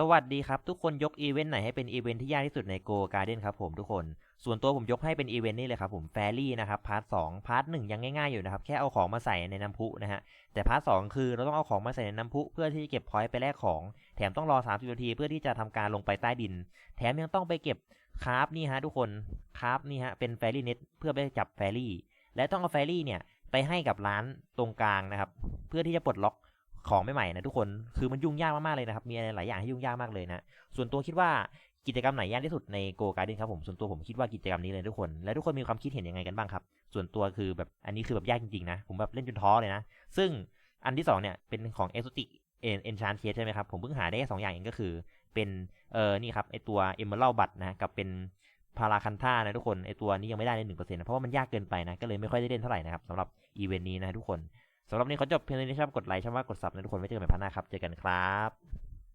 สวัสดีครับ ทุกคนยกอีเวนต์ไหนให้เป็นอีเวนต์ที่ยากที่สุดใน Go Garden ครับผมทุกคน ส่วนตัวผมยกให้เป็นอีเวนต์นี่เลยครับผมแฟรี่นะครับพาร์ทสองพาร์ทหนึ่งยังง่ายๆอยู่นะครับ แค่เอาของมาใส่ในน้ำพุนะฮะ แต่พาร์ทสองคือเราต้องเอาของมาใส่ในน้ำพุ เพื่อที่จะเก็บพอยต์ไปแลกของ แถมต้องรอ 30นาทีเพื่อที่จะทำการลงไปใต้ดิน แถมยังต้องไปเก็บคราฟนี่ฮะทุกคนคราฟนี่ฮะเป็นแฟรี่เน็ตเพื่อไปจับแฟรี่และต้องเอาแฟรี่เนี่ยไปให้กับร้านตรงกลางนะครับ เพื่อที่จะปลดล็อก ของใหม่ๆนะทุกคนคือมันยุ่งยากมากๆเลยนะครับ มีอะไรหลายอย่างให้ยุ่งยากมากเลยนะส่วนตัวคิดว่ากิจกรรมไหนยากที่สุดใน Go Garden ครับผมส่วนตัวผมคิดว่ากิจกรรมนี้เลยทุกคน และทุกคนมีความคิดเห็นยังไงกันบ้างครับ ส่วนตัวคือแบบอันนี้คือแบบยากจริงๆนะผมแบบเล่นจนท้อเลยนะ ซึ่งอันที่สองเนี่ยเป็นของ Exotic Enchant Case ใช่ไหมครับผมเพิ่งหาได้แค่สองอย่างเองก็คือ เป็นเออนี่ครับไอตัว Emerald Bud นะกับเป็นพาราคันท่านะทุกคนไอตัวนี้ยังไม่ได้ในหนึ่งเปอร์เซ็นต์เพราะว่ามันยากเกินไปนะก็เลยไม่ค่อยได้เล่นเท่าไหร่นะครับสำหรับอีเวนต์นี้นะทุกคน สำหรับนี้ขอจบเพียงเท่านี้ชอบกดไลค์ชอบว่ากดซับนะทุกคนไว้เจอกันใหม่พันหน้าครับ เจอกันครับ